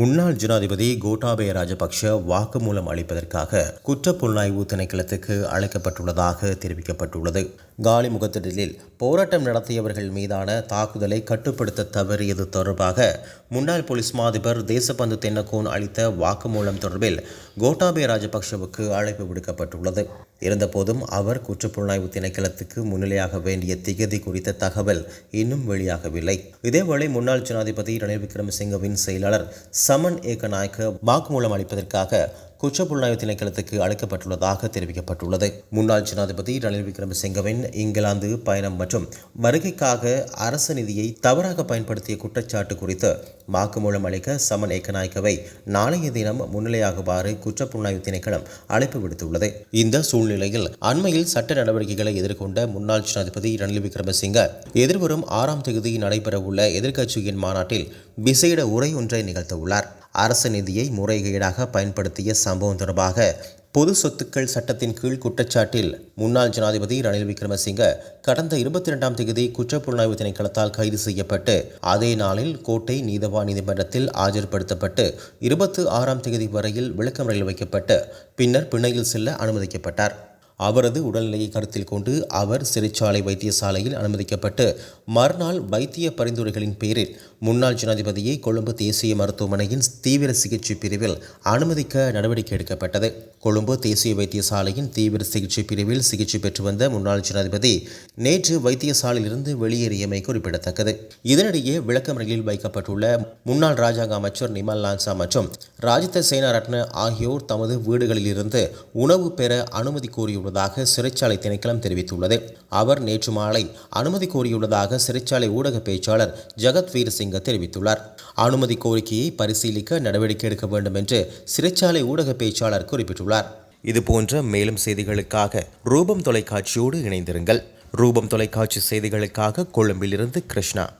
முன்னாள் ஜனாதிபதி கோட்டாபய ராஜபக்ஷ வாக்குமூலம் அளிப்பதற்காக குற்றப்புலனாய்வு திணைக்களத்துக்கு அழைக்கப்பட்டுள்ளதாக தெரிவிக்கப்பட்டுள்ளது. காலி முகத்திடலில் போராட்டம் நடத்தியவர்கள் மீதான தாக்குதலை கட்டுப்படுத்த தவறியது தொடர்பாக முன்னாள் போலீஸ் மாதிபர் தேசபந்து தென்னகோன் அளித்த வாக்குமூலம் தொடர்பில் கோட்டாபய ராஜபக்ஷவுக்கு அழைப்பு விடுக்கப்பட்டுள்ளது. இருந்தபோதும் அவர் குற்றப்புலனாய்வு திணைக்களத்துக்கு முன்னிலையாக வேண்டிய திகதி குறித்த தகவல் இன்னும் வெளியாகவில்லை. இதேவேளை முன்னாள் ஜனாதிபதி ரணில் விக்ரமசிங்கவின் செயலாளர் சமன் ஏகநாயக்க வாக்குமூலம் அளிப்பதற்காக குற்றப்புலனாய்வு திணைக்களத்துக்கு அழைக்கப்பட்டுள்ளதாக தெரிவிக்கப்பட்டுள்ளது. முன்னாள் ஜனாதிபதி ரணில் விக்ரமசிங்கவின் இங்கிலாந்து பயணம் மற்றும் வருகைக்காக அரசு நிதியை தவறாக பயன்படுத்திய குற்றச்சாட்டு குறித்து வாக்குமூலம் அளிக்க சமன் ஏக்கநாயக்கவை நாளைய தினம் முன்னிலையாகுமாறு குற்றப்புலனாய்வு திணைக்களம் அழைப்பு விடுத்துள்ளது. இந்த சூழ்நிலையில் அண்மையில் சட்ட நடவடிக்கைகளை எதிர்கொண்ட முன்னாள் ஜனாதிபதி ரணில் விக்ரமசிங்க எதிர்வரும் ஆறாம் தேதி நடைபெறவுள்ள எதிர்க்கட்சியின் மாநாட்டில் விசேட உரை ஒன்றை நிகழ்த்தவுள்ளார். அரசு நிதியை முறைகேடாக பயன்படுத்திய சம்பவம் தொடர்பாக பொது சொத்துக்கள் சட்டத்தின் கீழ் குற்றச்சாட்டில் முன்னாள் ஜனாதிபதி ரணில் விக்ரமசிங்க கடந்த இருபத்தி இரண்டாம் தேதி குற்றப்புலனாய்வு திணைக்களத்தால் கைது செய்யப்பட்டு அதே நாளில் கோட்டை நீதவான் நீதிமன்றத்தில் ஆஜர்படுத்தப்பட்டு இருபத்தி ஆறாம் தேதி வரையில் விளக்கமறையில் வைக்கப்பட்டு பின்னர் பிணையில் செல்ல அனுமதிக்கப்பட்டார். அவரது உடல்நிலையை கருத்தில் கொண்டு அவர் சிறைச்சாலை வைத்தியசாலையில் அனுமதிக்கப்பட்டு மறுநாள் வைத்திய பரிந்துரைகளின் பேரில் முன்னாள் ஜனாதிபதியை கொழும்பு தேசிய மருத்துவமனையின் தீவிர சிகிச்சை பிரிவில் அனுமதிக்க நடவடிக்கை எடுக்கப்பட்டது. கொழும்பு தேசிய வைத்தியசாலையின் தீவிர சிகிச்சை பிரிவில் சிகிச்சை பெற்று வந்த முன்னாள் ஜனாதிபதி நேற்று வைத்தியசாலையிலிருந்து வெளியேறியமை குறிப்பிடத்தக்கது. இதனிடையே விளக்கமறையில் வைக்கப்பட்டுள்ள முன்னாள் ராஜாங்க அமைச்சர் நிமல் லான்சா மற்றும் ராஜித சேனாரட்ன ஆகியோர் தமது வீடுகளிலிருந்து உணவு பெற அனுமதி கோரியுள்ளதாக சிறைச்சாலை திணைக்களம் தெரிவித்துள்ளது. அவர் நேற்று மாலை அனுமதி கோரியுள்ளதாக சிறைச்சாலை ஊடக பேச்சாளர் ஜெகத் வீரசிங்க தெரிவித்துள்ளார். அனுமதி கோரிக்கையை பரிசீலிக்க நடவடிக்கை எடுக்க வேண்டும் என்று சிறைச்சாலை ஊடக பேச்சாளர் குறிப்பிட்டுள்ளார். இது போன்ற மேலும் செய்திகளுக்காக ரூபம் தொலைக்காட்சியோடு இணைந்திருங்கள். ரூபம் தொலைக்காட்சி செய்திகளுக்காக கொழும்பிலிருந்து கிருஷ்ணா.